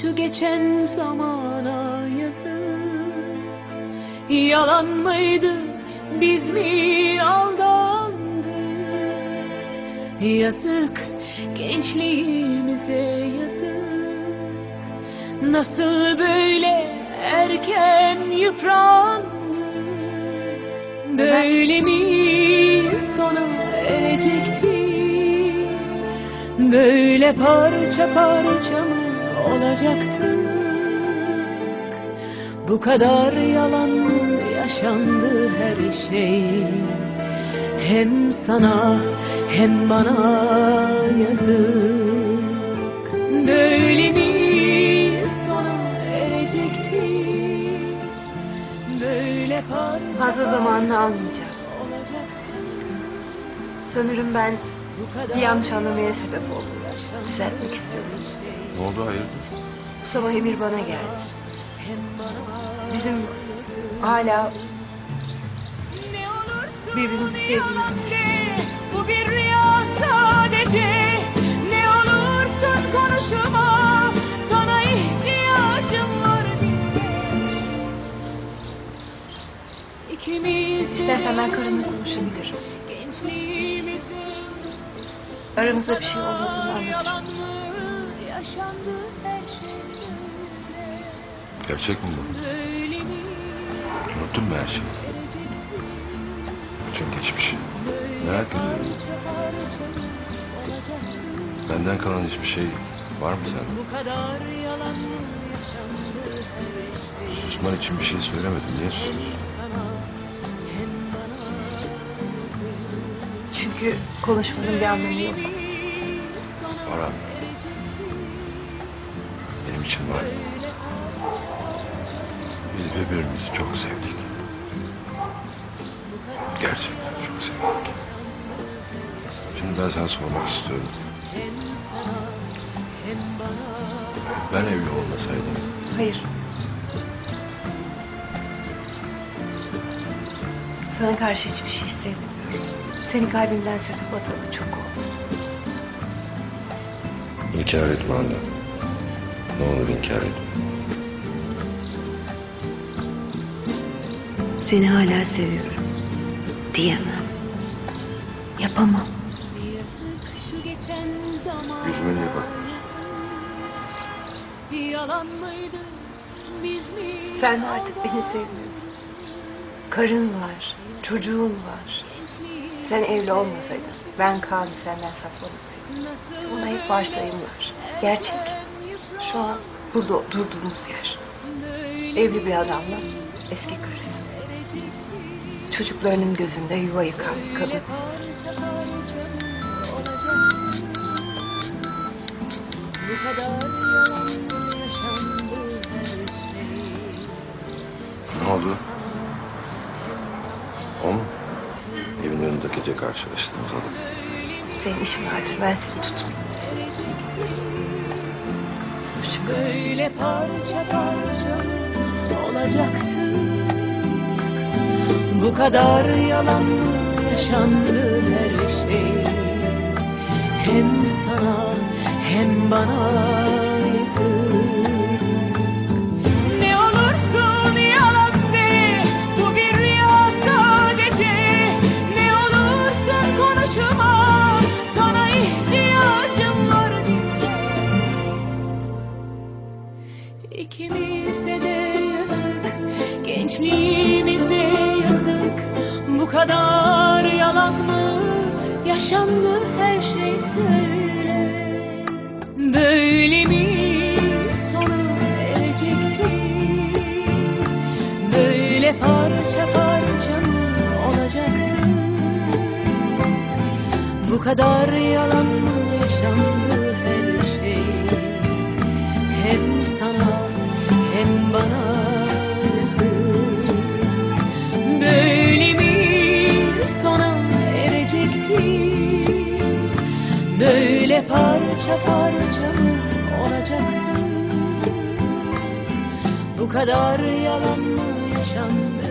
şu geçen zamana yazık. Yalan mıydı biz mi aldandık? Yazık gençliğimize yazık. Nasıl böyle erken yıprandık? Böyle mi sona erecekti Böyle parça parça mı olacaktık Bu kadar yalan mı yaşandı her şey Hem sana hem bana yazık Böyle mi sona erecekti Böyle parça Fazla zamanını almayacağım. Sanırım ben bir yanlış anlamaya sebep oldum. Düzeltmek istiyorum. Ne oldu hayırdır? Bu sabah Emir bana geldi. Bizim hala Ne olursun birbirimizi sevdiğimizi düşünüyorum. Bu bir rüya sadece Ne olursun konuşma Sana ihtiyacım var İkimiz İstersen ben karımla konuşabilirim. Aramızda bir şey olmadığını anlatırım. Yaşandı her şey söyle Gerçek mi bu? Böyle mi Unuttun mu her şeyi? Çok geçmiş. Merak ediyorum. Benden kalan hiçbir şey var mı sende? Bu kadar yalan mı yaşandı her şey Susman için bir şey söylemedim. Niye susuyorsun? Çünkü konuşmanın bir anlamı yok. Var abi. İçin var. Biz birbirimizi çok sevdik. Gerçekten çok sevdik. Şimdi ben sana sormak istiyorum. Ben evli olmasaydım Hayır. Sana karşı hiçbir şey hissetmiyorum. Seni kalbimden söküp atalı çok oldu. inkar etme anne. Ne olur inkar etme. Seni hala seviyorum. Diyemem. Yapamam. Yüzüme niye bakmıyorsun? Yalan mıydı biz mi Sen artık beni sevmiyorsun. Karın var, çocuğun var. Sen evli olmasaydın, ben Kaan'ı senden saklamasaydım. Buna hep varsayımlar. Gerçek. Şu an burada durduğumuz yer. Evli bir adamla eski karısı. Çocuklarının gözünde yuva yıkan bir kadın. Ne oldu? O mu? Evin önünde gece karşılaştığımız adam. Senin işin vardır, ben seni tutmayayım. Kal. Böyle parça parça olacaktı Bu kadar yalan yaşandı her şey Hem sana hem bana gençliğimize yazık. Bu kadar yalan mı yaşandı her şey söyle. Böyle mi sona erecekti? Böyle parça parça mı olacaktı? Bu kadar yalan mı yaşandı her şey? Hem sana hem bana parça parça mı olacaktı Bu kadar yalan mı yaşandı